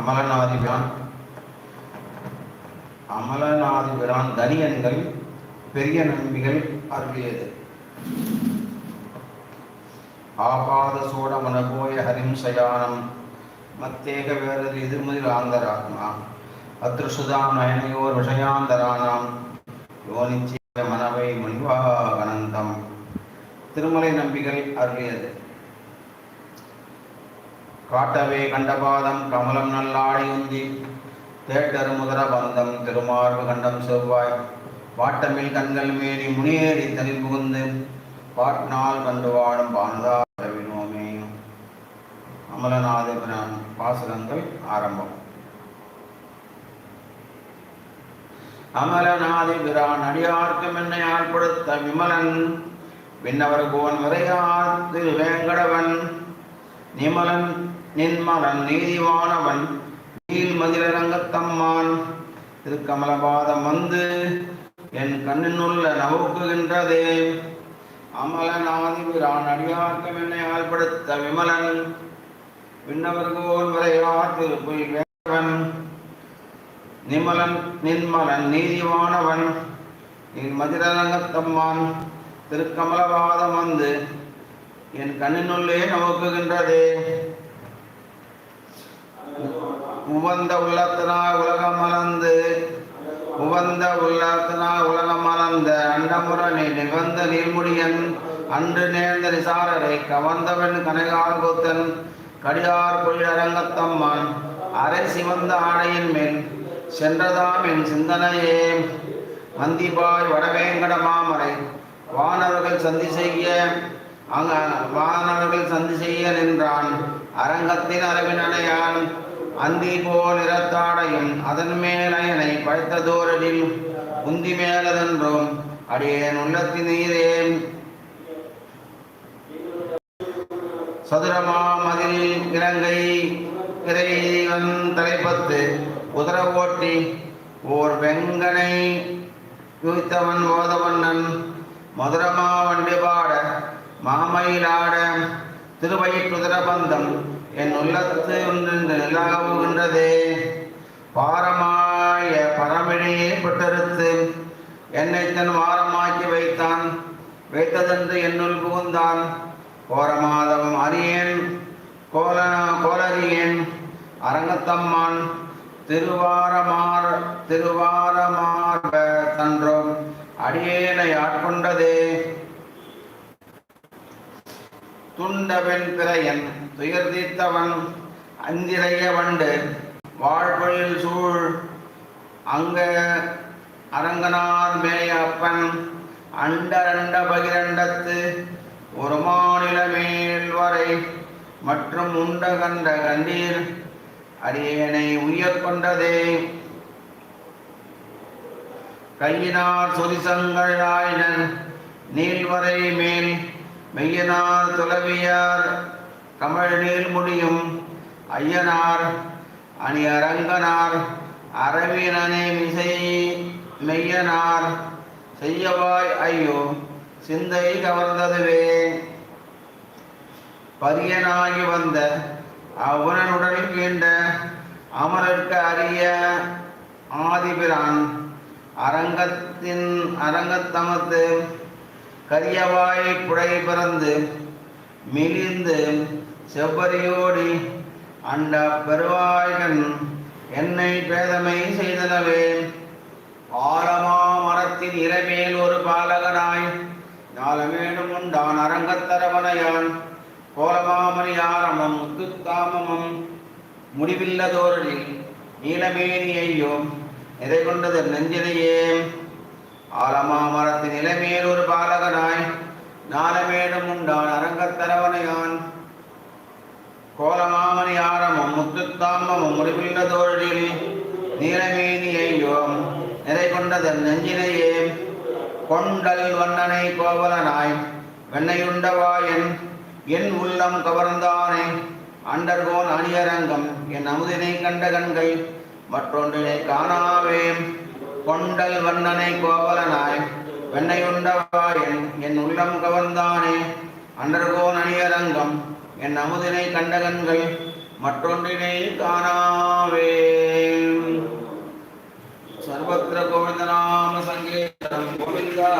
அமலநாதிபிரான். அமலநாதிபிரான் தனியன்கள் பெரிய நம்பிகள் அருளியது. ஆபாத சோடமனபோய ஹரிம்சயானம் மத்தேக வேறது எதிர்முதிர் ஆந்தராத்மா அத்ருசுதாம் நயனையோர் விஷயாந்தரானாம். யோனிச்சிய மனவை முனிவாகனந்தம் திருமலை நம்பிகள் அருளியது. காட்டவே கண்டபாதம் கமலம் நல்லாடை உந்தி. தேட்டரு முதர பந்தம் திருமார்பு கண்டம் செவ்வாய். வாட்டமில் கண்கள் மேலி முனியேறி தனி புகுந்து. பாட்னால் கண்டு வாழும் பானதார வினோமே அமலநாதபிரான் பாசுரங்கள் ஆரம்பம். அமலநாதிபிரான் அடியார்க்கும் என்னை ஆள்படுத்த விமலன். விண்ணவர் கோன் விரையார் திரு வேங்கடவன். நிமலன் நின்மலன் நீதிவானவன் நீல் மதிலரங்கத்தம்மான். திருக்கமலபாதம் வந்து என் கண்ணினுள்ள நவுக்குகின்றதே. அமலநாதிபிரான் அடியார்க்கும் என்னை ஆள்படுத்த விமலன். விண்ணவர்கோல் விரையார் திருப்புல் வேவன் நிமலன் நின்மலன் நீதிவானவன் என் மதிரரங்கத்தம்மான் திருக்கமலவாதம் வந்து என் கண்ணினுள்ளே நோக்குகின்றதே உவந்த உள்ளத்தினா உலகம் மலர்ந்து உவந்த உள்ளத்தினா உலகம் மலர்ந்த அண்டமுரணி நிகழ்ந்த நீர்முடியன் அன்று நேர்ந்த நிசாரரை கவர்ந்தவன் கனகால் கோத்தன் கடியார் பொழிலரங்கத்தம்மான் அரை சிவந்த ஆடையின் மேல் சென்றதாம் என் சிந்தனையே. மந்திபாய் வடவேங்கட மாமரை வானவர்கள் சந்தி செய்ய அங்க வானவர்கள் சந்தி செய்ய நின்றான் அரங்கத்தின் அரவினடையான் அந்தி போல் இரத்தாடையும் அதன் மேல் அயனை படைத்த உந்தி மேலதென்றோம் அடியேன் உள்ளத்தினீரேன் சதுரமா மதில் இலங்கை இறைவன் தலைப்பத்து உதர ஓட்டி ஓர் வெங்கனை யுத்தவன் ஓதவண்ணன் மதுரமா வண்டி பாட மாமயிலாட திருவயிற்றுதர பந்தம் என் உள்ளத்து ஒன்று நிலாவுகின்றதே பாரமாய பரமிழையே பெற்றெடுத்து என்னை தன் வாரமாக்கி வைத்தான். வைத்ததென்று என்னுள் புகுந்தான். கோரமாதவம் அரியேன் கோல கோலறியேன் அரங்கத்தம்மான் திருவாரமார் திருவாரமார்ப தன்றோம். அடியேனை ஆட்கொண்டதே. துண்டவன் பிறையன் துயர் தீர்த்தவன் அந்திரைய வண்டு வாழ்வழில் சூழ் அங்க அரங்கனார் மேய அப்பன் அண்டரண்ட பகிரண்டத்து ஒரு மாநில மேல் வரை மற்றும் உண்ட கண்ட கண்டீர் அடியேனை உயர் கொண்டதே. கையினார் சொரிசங்களாயினன் நீள்வரை மேல் மெய்யனார் துளவியார் தமிழ் நீள் முடியும் ஐயனார் அணி அரங்கனார் அரவினனே மிசை மெய்யனார் செய்யவாய் ஐயோ சிந்தை கவர்ந்ததுவே. பரியனாகி வந்த அவனனுடன் கீண்ட அமரர்க்கு அரிய ஆதிபிரான் அரங்கத்தின் அரங்கத்தமத்து கரியவாய் புடை பிறந்து மிலிந்து செவ்வரியோடி அண்ட பெருவாய்கன் என்னை பேதமை செய்தனவே ஆலமா மரத்தின் இளமேல் ஒரு பாலகனாய் ஞாலமேடும் உண்டான் அரங்கத்தரவனையான் கோலமாமணி ஆரமம் முத்துத்தாமமும் முடிவில்லதோரில் நீலமேனியையும் எதை கொண்டது நெஞ்சினையே ஆலமாமரத்தின் இளமேல் ஒரு பாலகனாய் ஞாலமேடும் உண்டான் அரங்கத்தரவனையான் கோலமாமணி ஆரமும் முத்துத்தாமமும் முடிவில்லதோரில் தோழில் ஐயோ நிறை கொண்டதன் நெஞ்சினையே. கொண்டல் வண்ணனை கோவலனாய் வெண்ணையுண்டவாயன் என் உள்ளம் கவர்ந்தானே அண்டர்கோன் அணியரங்கம் என் அமுதினை கண்ட கண்கள் மற்றொன்றினை காணாவேன். கொண்டல் வண்ணனை கோவலனாய் வெண்ணையுண்டவாயன் என் உள்ளம் கவர்ந்தானே அன்றர்கோன் அணியரங்கம் என் அமுதினை கண்டகன்கள் மற்றொன்றினை காணாவே. சர்வத்திர கோவிந்த நாம சங்கீதம் கோவிந்தா